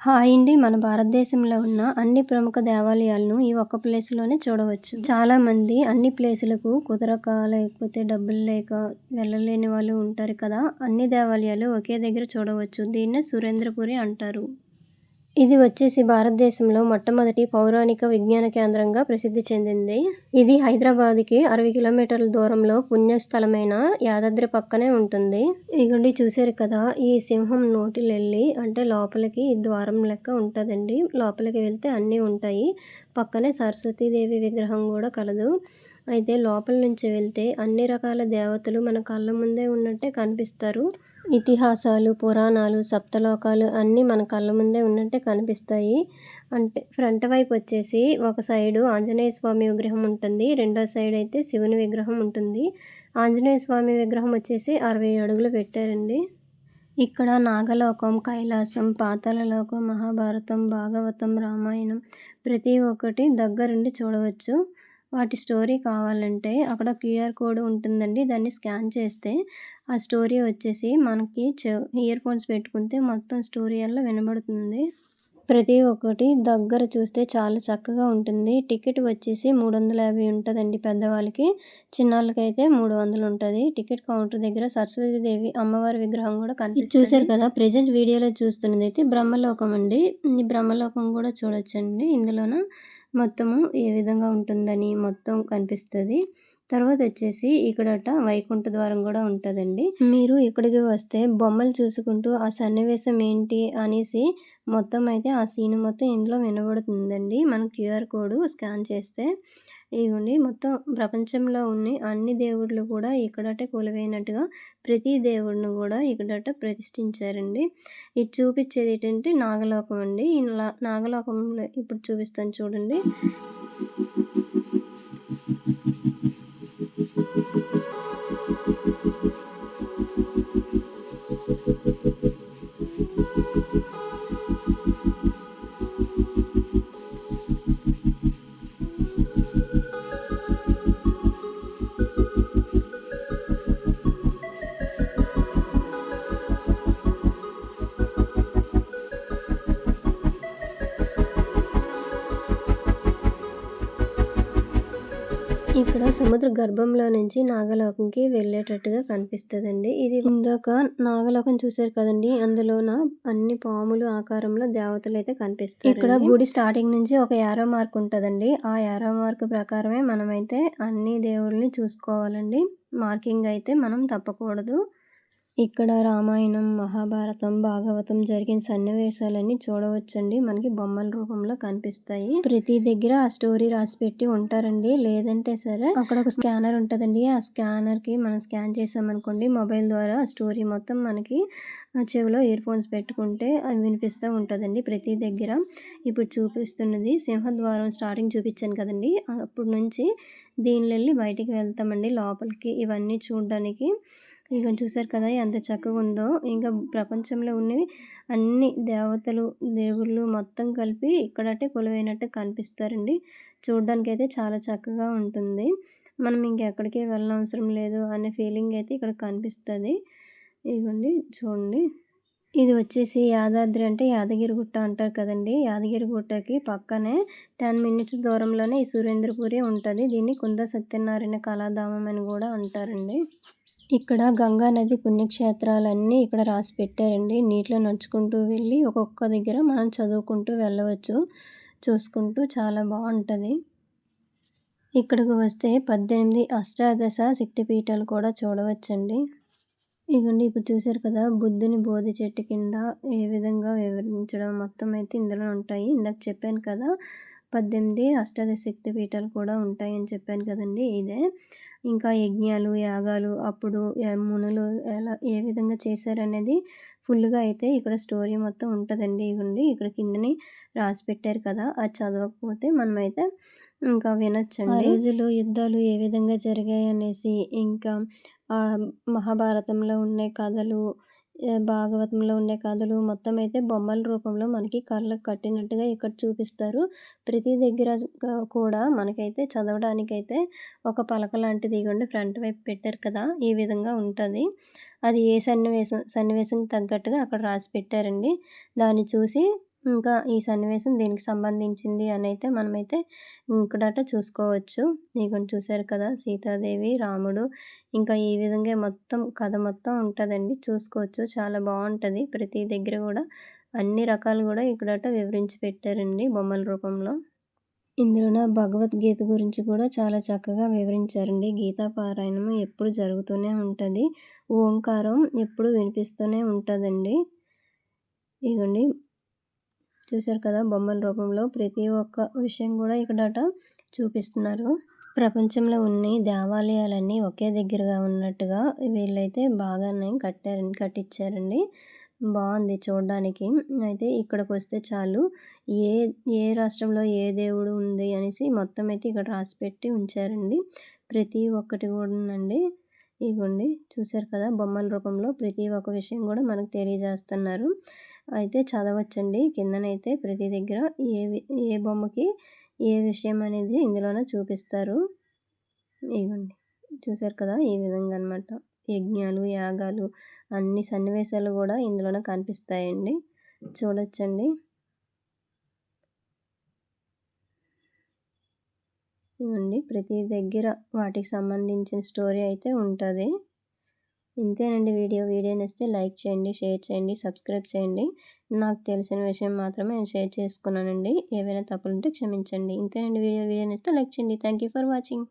Hi అండి మన భారతదేశంలో ఉన్న అన్ని ప్రముఖ దేవాలయాలను ఈ ఒక్క ప్లేస్లోనే చూడవచ్చు. చాలామంది అన్ని ప్లేసులకు కుదరక లేకపోతే డబ్బులు లేక వెళ్ళలేని వాళ్ళు ఉంటారు కదా. అన్ని దేవాలయాలు ఒకే దగ్గర చూడవచ్చు. దీన్నే సురేంద్రపురి అంటారు. ఇది వచ్చేసి భారతదేశంలో మొట్టమొదటి పౌరాణిక విజ్ఞాన కేంద్రంగా ప్రసిద్ధి చెందింది. ఇది హైదరాబాద్కి అరవై కిలోమీటర్ల దూరంలో పుణ్యస్థలమైన యాదాద్రి పక్కనే ఉంటుంది. ఇగండి చూసారు కదా ఈ సింహం నోటిలెళ్ళి అంటే లోపలికి ద్వారం లెక్క ఉంటుందండి. లోపలికి వెళ్తే అన్నీ ఉంటాయి. పక్కనే సరస్వతీదేవి విగ్రహం కూడా కలదు. అయితే లోపల నుంచి వెళ్తే అన్ని రకాల దేవతలు మన కళ్ళ ముందే ఉన్నట్టే కనిపిస్తారు. ఇతిహాసాలు పురాణాలు సప్తలోకాలు అన్నీ మన కళ్ళ ముందే ఉన్నట్టే కనిపిస్తాయి. అంటే ఫ్రంట్ వైపు వచ్చేసి ఒక సైడు ఆంజనేయ స్వామి విగ్రహం ఉంటుంది. రెండో సైడ్ అయితే శివుని విగ్రహం ఉంటుంది. ఆంజనేయ స్వామి విగ్రహం వచ్చేసి అరవై అడుగులు పెట్టారండి. ఇక్కడ నాగలోకం కైలాసం పాతాళలోకం మహాభారతం భాగవతం రామాయణం ప్రతి ఒక్కటి దగ్గరుండి చూడవచ్చు. వాటి స్టోరీ కావాలంటే అక్కడ క్యూఆర్ కోడ్ ఉంటుందండి. దాన్ని స్కాన్ చేస్తే ఆ స్టోరీ వచ్చేసి మనకి ఇయర్ ఫోన్స్ పెట్టుకుంటే మొత్తం స్టోరీ అలా వినబడుతుంది. ప్రతి ఒక్కటి దగ్గర చూస్తే చాలా చక్కగా ఉంటుంది. టికెట్ వచ్చేసి మూడు వందల యాభై ఉంటుందండి పెద్దవాళ్ళకి. చిన్నవాళ్ళకైతే మూడు వందలు ఉంటుంది. టికెట్ కౌంటర్ దగ్గర సరస్వతీదేవి అమ్మవారి విగ్రహం కూడా కనిపిస్తుంది. చూసారు కదా ప్రజెంట్ వీడియోలో చూస్తున్నది అయితే బ్రహ్మలోకం అండి. ఈ బ్రహ్మలోకం కూడా చూడొచ్చండి. ఇందులోన మొత్తము ఏ విధంగా ఉంటుందని మొత్తం కనిపిస్తుంది. తర్వాత వచ్చేసి ఇక్కడట వైకుంఠ ద్వారం కూడా ఉంటుందండి. మీరు ఇక్కడికి వస్తే బొమ్మలు చూసుకుంటూ ఆ సన్నివేశం ఏంటి అనేసి మొత్తం అయితే ఆ సీన్ మొత్తం ఇందులో వినబడుతుందండి. మన క్యూఆర్ కోడ్ స్కాన్ చేస్తే ఇదిగోండి మొత్తం ప్రపంచంలో ఉన్న అన్ని దేవుళ్ళు కూడా ఇక్కడట కొలువైనట్టుగా ప్రతి దేవుడిని కూడా ఇక్కడట ప్రతిష్ఠించారండి. ఇది చూపించేది ఏంటంటే నాగలోకం అండి. ఈ నాగలోకంలో ఇప్పుడు చూపిస్తాను చూడండి. ఇక్కడ సముద్ర గర్భంలో నుంచి నాగలోకంకి వెళ్ళేటట్టుగా కనిపిస్తుందండి. ఇది ఇందాక నాగలోకం చూసారు కదండి. అందులోన అన్ని పాములు ఆకారంలో దేవతలు అయితే కనిపిస్తాయి ఇక్కడ గుడి స్టార్టింగ్ నుంచి ఒక యారో మార్క్ ఉంటుందండి. ఆ యారో మార్క్ ప్రకారమే మనమైతే అన్ని దేవుళ్ళని చూసుకోవాలండి. మార్కింగ్ అయితే మనం తప్పకూడదు. ఇక్కడ రామాయణం మహాభారతం భాగవతం జరిగిన సన్నివేశాలన్నీ చూడవచ్చండి. మనకి బొమ్మల రూపంలో కనిపిస్తాయి. ప్రతి దగ్గర ఆ స్టోరీ రాసి పెట్టి ఉంటారండి. లేదంటే సరే అక్కడ ఒక స్కానర్ ఉంటుందండి. ఆ స్కానర్కి మనం స్కాన్ చేసామనుకోండి మొబైల్ ద్వారా ఆ స్టోరీ మొత్తం మనకి చెవిలో ఇయర్ ఫోన్స్ పెట్టుకుంటే అవి వినిపిస్తూ ఉంటుందండి ప్రతి దగ్గర. ఇప్పుడు చూపిస్తున్నది సింహద్వారం స్టార్టింగ్ చూపించాను కదండి. అప్పుడు నుంచి దీనిలో వెళ్ళి బయటికి వెళ్తామండి లోపలికి. ఇవన్నీ చూడడానికి ఇక చూసారు కదా ఎంత చక్కగా ఉందో. ఇంకా ప్రపంచంలో ఉన్నవి అన్ని దేవతలు దేవుళ్ళు మొత్తం కలిపి ఇక్కడటే కొలువైనట్టు కనిపిస్తారండి. చూడడానికి అయితే చాలా చక్కగా ఉంటుంది. మనం ఇంకెక్కడికి వెళ్ళనవసరం లేదు అనే ఫీలింగ్ అయితే ఇక్కడ కనిపిస్తుంది. ఇదిగోండి చూడండి. ఇది వచ్చేసి యాదాద్రి అంటే యాదగిరి గుట్ట అంటారు కదండి. యాదగిరి గుట్టకి పక్కనే టెన్ మినిట్స్ దూరంలోనే ఈ సురేంద్రపురి ఉంటుంది. దీన్ని కుంద సత్యనారాయణ కళాధామం అని కూడా అంటారండి. ఇక్కడ గంగా నది పుణ్యక్షేత్రాలన్నీ ఇక్కడ రాసి పెట్టారండి నీటిలో నడుచుకుంటూ వెళ్ళి ఒక్కొక్క దగ్గర మనం చదువుకుంటూ వెళ్ళవచ్చు. చూసుకుంటూ చాలా బాగుంటుంది. ఇక్కడికి వస్తే పద్దెనిమిది అష్టాదశ శక్తిపీఠాలు కూడా చూడవచ్చండి. ఇగండి ఇప్పుడు చూసారు కదా బుద్ధుని బోధి చెట్టు కింద ఏ విధంగా వివరించడం మొత్తం అయితే ఇందులో ఉంటాయి. ఇందాక చెప్పాను కదా పద్దెనిమిది అష్టాదశ శక్తి పీఠాలు కూడా ఉంటాయని చెప్పాను కదండి ఇదే. ఇంకా యజ్ఞాలు యాగాలు అప్పుడు మునులు ఎలా ఏ విధంగా చేశారనేది ఫుల్గా అయితే ఇక్కడ స్టోరీ మొత్తం ఉంటుందండి. ఇవ్వండి ఇక్కడ కిందని రాసి పెట్టారు కదా అది చదవకపోతే మనమైతే ఇంకా వినొచ్చండి. ఆ రోజులు యుద్ధాలు ఏ విధంగా జరిగాయి అనేసి ఇంకా మహాభారతంలో ఉండే కథలు భాగవతంలో ఉండే కథలు మొత్తం అయితే బొమ్మల రూపంలో మనకి కళ్ళకు కట్టినట్టుగా ఇక్కడ చూపిస్తారు. ప్రతి దగ్గర కూడా మనకైతే చదవడానికైతే ఒక పలక లాంటిది ఇవ్వండి. ఫ్రంట్ వైపు పెట్టారు కదా ఈ విధంగా ఉంటుంది. అది ఏ సన్నివేశం సన్నివేశం తగ్గట్టుగా అక్కడ రాసి పెట్టారండి. దాన్ని చూసి ఇంకా ఈ సన్నివేశం దీనికి సంబంధించింది అని అయితే మనమైతే ఇక్కడట చూసుకోవచ్చు. ఇగోండి చూశారు కదా సీతాదేవి రాముడు. ఇంకా ఈ విధంగా మొత్తం కథ మొత్తం ఉంటుందండి. చూసుకోవచ్చు. చాలా బాగుంటుంది. ప్రతి దగ్గర కూడా అన్ని రకాలు కూడా ఇక్కడట వివరించి పెట్టారండి బొమ్మల రూపంలో. ఇందులోన భగవద్గీత గురించి కూడా చాలా చక్కగా వివరించారండి. గీతా పారాయణం ఎప్పుడు జరుగుతూనే ఉంటుంది. ఓంకారం ఎప్పుడు వినిపిస్తూనే ఉంటుందండి. ఇగోండి. చూసారు కదా బొమ్మల రూపంలో ప్రతి ఒక్క విషయం కూడా ఇక్కడట చూపిస్తున్నారు. ప్రపంచంలో ఉన్న దేవాలయాలన్నీ ఒకే దగ్గరగా ఉన్నట్టుగా వీళ్ళైతే బాగానే కట్టారండి కట్టించారండి బాగుంది చూడడానికి. అయితే ఇక్కడికి వస్తే చాలు. ఏ ఏ రాష్ట్రంలో ఏ దేవుడు ఉంది అనేసి మొత్తం అయితే ఇక్కడ రాసి పెట్టి ఉంచారండి. ప్రతి ఒక్కటి కూడానండి. ఇగోండి చూసారు కదా బొమ్మల రూపంలో ప్రతి ఒక్క విషయం కూడా మనకు తెలియజేస్తున్నారు. అయితే చదవచ్చండి. కిందనైతే ప్రతి దగ్గర ఏ ఏ బొమ్మకి ఏ విషయం అనేది ఇందులోనే చూపిస్తారు. ఇవ్వండి చూసారు కదా ఈ విధంగా అనమాట యజ్ఞాలు యాగాలు అన్ని సన్నివేశాలు కూడా ఇందులోనే కనిపిస్తాయండి. చూడొచ్చండి. ఇవ్వండి ప్రతి దగ్గర వాటికి సంబంధించిన స్టోరీ అయితే ఉంటుంది. ఇంతేనండి వీడియో. వీడియో నచ్చితే లైక్ చేయండి షేర్ చేయండి సబ్స్క్రైబ్ చేయండి. నాకు తెలిసిన విషయం మాత్రమే నేను షేర్ చేసుకున్నానండి. ఏవైనా తప్పులుంటే క్షమించండి. ఇంతేనండి వీడియో. వీడియో నచ్చితే లైక్ చేయండి. Thank for watching.